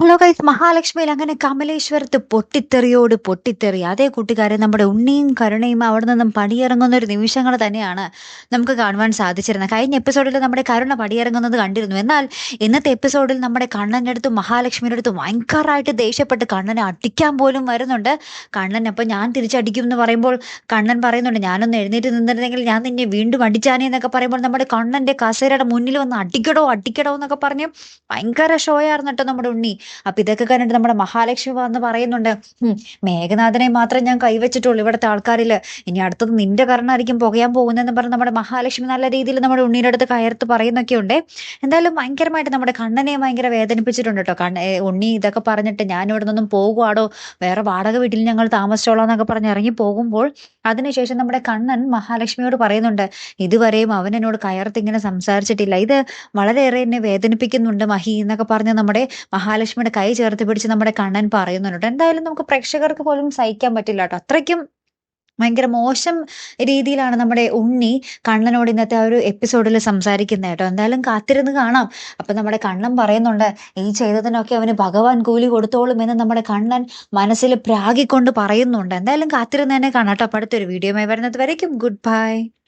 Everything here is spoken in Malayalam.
ഹലോ ഗൈസ് മഹാലക്ഷ്മിയിൽ അങ്ങനെ കമലേശ്വരത്ത് പൊട്ടിത്തെറിയോട് പൊട്ടിത്തെറി. അതേ കൂട്ടുകാരെ നമ്മുടെ ഉണ്ണിയും കരുണയും അവിടെ നിന്നും പടിയിറങ്ങുന്ന ഒരു നിമിഷങ്ങൾ തന്നെയാണ് നമുക്ക് കാണുവാൻ സാധിച്ചിരുന്നത്. കഴിഞ്ഞ എപ്പിസോഡിൽ നമ്മുടെ കരുണ പടിയിറങ്ങുന്നത് കണ്ടിരുന്നു. എന്നാൽ ഇന്നത്തെ എപ്പിസോഡിൽ നമ്മുടെ കണ്ണന്റെ അടുത്ത് മഹാലക്ഷ്മിയുടെ അടുത്ത് ഭയങ്കരമായിട്ട് ദേഷ്യപ്പെട്ട് കണ്ണനെ അടിക്കാൻ പോലും വരുന്നുണ്ട്. കണ്ണൻ അപ്പം ഞാൻ തിരിച്ചടിക്കും എന്ന് പറയുമ്പോൾ കണ്ണൻ പറയുന്നുണ്ട് ഞാനൊന്ന് എഴുന്നേറ്റ് നിന്നിരുന്നെങ്കിൽ ഞാൻ നിന്നെ വീണ്ടും അടിച്ചാനേ എന്നൊക്കെ പറയുമ്പോൾ നമ്മുടെ കണ്ണന്റെ കസേരയുടെ മുന്നിൽ വന്ന് അടിക്കടോ അടിക്കടോ എന്നൊക്കെ പറഞ്ഞ് ഭയങ്കര ഷോയായിരുന്നു കേട്ടോ നമ്മുടെ ഉണ്ണി. അപ്പൊ ഇതൊക്കെ കണ്ടിട്ട് നമ്മുടെ മഹാലക്ഷ്മി വന്ന് പറയുന്നുണ്ട് മേഘനാഥനെ മാത്രം ഞാൻ കൈവച്ചിട്ടുള്ളൂ ഇവിടുത്തെ ആൾക്കാരിൽ ഇനി അടുത്തത് നിന്റെ കാരണമായിരിക്കും പുകയാൻ പോകുന്നതെന്ന് പറഞ്ഞ് നമ്മുടെ മഹാലക്ഷ്മി നല്ല രീതിയിൽ നമ്മുടെ ഉണ്ണിയുടെ അടുത്ത് കയർത്ത് പറയുന്നൊക്കെ ഉണ്ട്. എന്തായാലും ഭയങ്കരമായിട്ട് നമ്മുടെ കണ്ണനെ ഭയങ്കര വേദനിപ്പിച്ചിട്ടുണ്ട് കേട്ടോ കണ്ണ ഉണ്ണി ഇതൊക്കെ പറഞ്ഞിട്ട് ഞാൻ ഇവിടെ നിന്നും പോകുവാടോ? വേറെ വാടക വീട്ടിൽ ഞങ്ങൾ താമസിച്ചോളാം എന്നൊക്കെ പറഞ്ഞ് ഇറങ്ങി പോകുമ്പോൾ അതിനുശേഷം നമ്മുടെ കണ്ണൻ മഹാലക്ഷ്മിയോട് പറയുന്നുണ്ട് ഇതുവരെയും അവൻ എന്നോട് കയർത്ത് ഇങ്ങനെ സംസാരിച്ചിട്ടില്ല. ഇത് വളരെയേറെ എന്നെ വേദനിപ്പിക്കുന്നുണ്ട് മഹി എന്നൊക്കെ പറഞ്ഞ് നമ്മുടെ മഹാലക്ഷ്മിയുടെ കൈ ചേർത്ത് പിടിച്ച് നമ്മുടെ കണ്ണൻ പറയുന്നുണ്ട്. എന്തായാലും നമുക്ക് പ്രേക്ഷകർക്ക് പോലും സഹിക്കാൻ പറ്റില്ല കേട്ടോ. അത്രയ്ക്കും ഭയങ്കര മോശം രീതിയിലാണ് നമ്മുടെ ഉണ്ണി കണ്ണനോട് ഇന്നത്തെ ആ ഒരു എപ്പിസോഡിൽ സംസാരിക്കുന്നത് കേട്ടോ. എന്തായാലും കാത്തിരുന്ന് കാണാം. അപ്പൊ നമ്മുടെ കണ്ണൻ പറയുന്നുണ്ട് ഈ ചെയ്തതിനൊക്കെ അവന് ഭഗവാൻ കൂലി കൊടുത്തോളും എന്ന് നമ്മുടെ കണ്ണൻ മനസ്സിൽ പ്രാഗിക്കൊണ്ട് പറയുന്നുണ്ട്. എന്തായാലും കാത്തിരുന്ന് തന്നെ കാണാം കേട്ടോ. അപ്പം അടുത്തൊരു വീഡിയോ വരുന്നത് വരയ്ക്കും. Good bye